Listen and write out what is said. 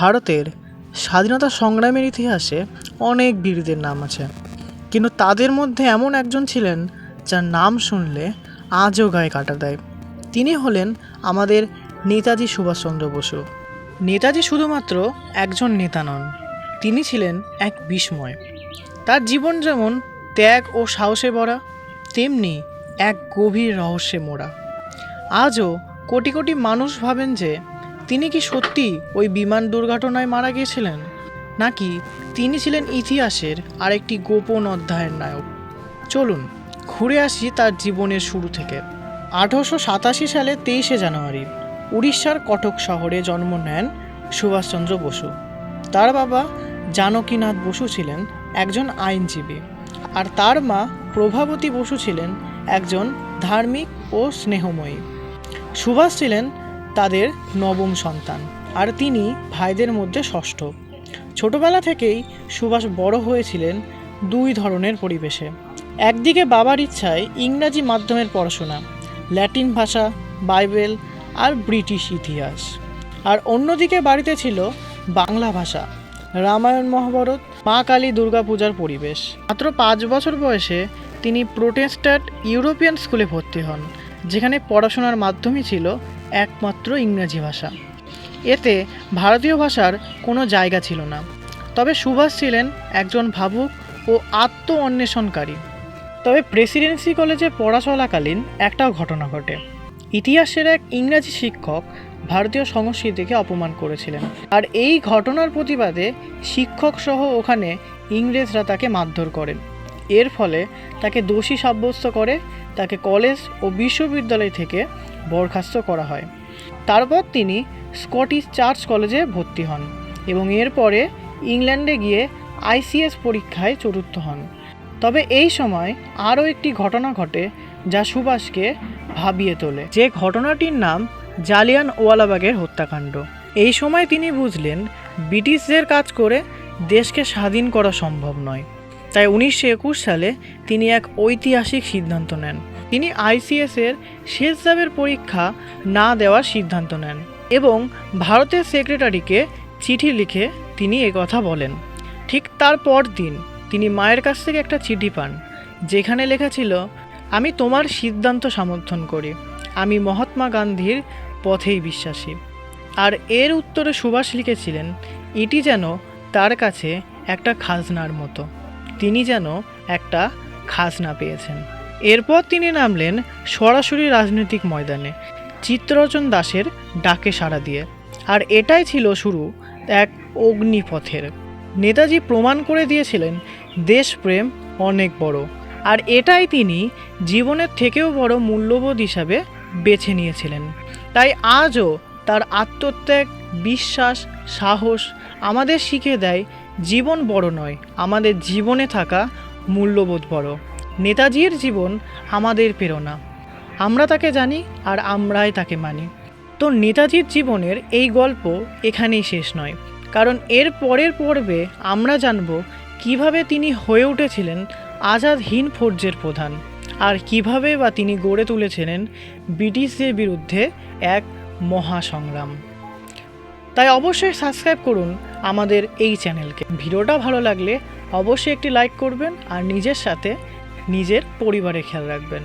ভারতের স্বাধীনতা সংগ্রামের ইতিহাসে অনেক বীরদের নাম আছে। কিন্তু তাদের মধ্যে এমন একজন ছিলেন, যার নাম শুনলে আজও গায়ে কাটা দেয়। তিনি হলেন আমাদের নেতাজি সুভাষচন্দ্র বসু। নেতাজি শুধুমাত্র একজন নেতা নন, তিনি ছিলেন এক বিস্ময়। তার জীবন যেমন ত্যাগ ও সাহসে ভরা, তেমনি এক গভীর রহস্যে মোড়া। আজও কোটি কোটি মানুষ ভাবেন যে তিনি কি সত্যি ওই বিমান দুর্ঘটনায় মারা গিয়েছিলেন? নাকি তিনি ছিলেন ইতিহাসের আরেকটি গোপন অধ্যায়ের নায়ক? চলুন, ঘুরে আসি তার জীবনের শুরু থেকে। আঠারোশো সাতাশি সালে তেইশে জানুয়ারি, উড়িষ্যার কটক শহরে জন্ম নেন সুভাষচন্দ্র বসু। তার বাবা জানকীনাথ বসু ছিলেন একজন আইনজীবী আর তার মা প্রভাবতী বসু ছিলেন একজন ধার্মিক ও স্নেহময়ী। সুভাষ ছিলেন তাদের নবম সন্তান। আর তিনি ভাইদের মধ্যে ষষ্ঠ। ছোটবেলা থেকেই সুভাষ বড় হয়েছিলেন দুই ধরনের পরিবেশে। একদিকে বাবার ইচ্ছায় ইংরাজি মাধ্যমের পড়াশোনা, ল্যাটিন ভাষা, বাইবেল আর ব্রিটিশ ইতিহাস। আর অন্যদিকে বাড়িতে ছিল বাংলা ভাষা, রামায়ণ মহাভারত, মা কালী দুর্গাপূজার পরিবেশ। মাত্র পাঁচ বছর বয়সে তিনি প্রোটেস্ট্যান্ট ইউরোপিয়ান স্কুলে ভর্তি হন, যেখানে পড়াশোনার মাধ্যমই ছিল একমাত্র ইংরেজি ভাষা। এতে ভারতীয় ভাষার কোনো জায়গা ছিল না। তবে সুভাষ ছিলেন একজন ভাবুক ও আত্ম অন্বেষণকারী তবে প্রেসিডেন্সি কলেজে পড়া চলাকালীন একটা ঘটনা ঘটে। ইতিহাসের এক ইংরাজি শিক্ষক ভারতীয় সংস্কৃতিকে অপমান করেছিলেন। আর এই ঘটনার প্রতিবাদে শিক্ষক সহ ওখানে ইংরেজরা তাকে মারধর করেন। এর ফলে তাকে দোষী সাব্যস্ত করে তাকে কলেজ ও বিশ্ববিদ্যালয় থেকে বরখাস্ত করা হয়। তারপর তিনি স্কটিশ চার্চ কলেজে ভর্তি হন এবং এরপরে ইংল্যান্ডে গিয়ে আইসিএস পরীক্ষায় চতুর্থ হন। তবে এই সময় আরও একটি ঘটনা ঘটে যা সুভাষকে ভাবিয়ে তোলে। যে ঘটনাটির নাম জালিয়ান ওয়ালাবাগের হত্যাকাণ্ড। এই সময় তিনি বুঝলেন, ব্রিটিশদের কাজ করে দেশকে স্বাধীন করা সম্ভব নয়। তাই উনিশশো একুশ সালে তিনি এক ঐতিহাসিক সিদ্ধান্ত নেন। তিনি আইসিএস এর শেষ জাবের পরীক্ষা না দেওয়ার সিদ্ধান্ত নেন এবং ভারতের সেক্রেটারিকে চিঠি লিখে তিনি কথা বলেন। ঠিক তার পর দিন তিনি মায়ের কাছ থেকে একটা চিঠি পান, যেখানে লেখা ছিল, আমি তোমার সিদ্ধান্ত সমর্থন করি। আমি মহাত্মা গান্ধীর পথেই বিশ্বাসী। আর এর উত্তরে সুভাষ লিখেছিলেন, এটি যেন তার কাছে একটা খাজনার মতো। তিনি যেন একটা খাজনা পেয়েছেন। এরপর তিনি নামলেন সরাসরি রাজনৈতিক ময়দানে চিত্তরঞ্জন দাসের ডাকে সাড়া দিয়ে। আর এটাই ছিল শুরু এক অগ্নিপথের। নেতাজি প্রমাণ করে দিয়েছিলেন, দেশপ্রেম অনেক বড়। আর এটাই তিনি জীবনের থেকেও বড় মূল্যবোধ হিসাবে বেছে নিয়েছিলেন। তাই আজও তার আত্মত্যাগ, বিশ্বাস, সাহস আমাদের শিখে দেয় জীবন বড় নয়, আমাদের জীবনে থাকা মূল্যবোধ বড়। নেতাজির জীবন আমাদের প্রেরণা। আমরা তাকে জানি আর আমরাই তাকে মানি। তো নেতাজির জীবনের এই গল্প এখানেই শেষ নয়। কারণ এর পরের পর্বে আমরা জানব কীভাবে তিনি হয়ে উঠেছিলেন আজাদ হিন্দ ফৌজের প্রধান আর কীভাবে বা তিনি গড়ে তুলেছিলেন ব্রিটিশদের বিরুদ্ধে এক মহাসংগ্রাম। তাই অবশ্যই সাবস্ক্রাইব করুন আমাদের এই চ্যানেলকে। ভিডিওটা ভালো লাগলে অবশ্যই একটি লাইক করবেন আর নিজের সাথে নিজের পরিবারের খেয়াল রাখবেন।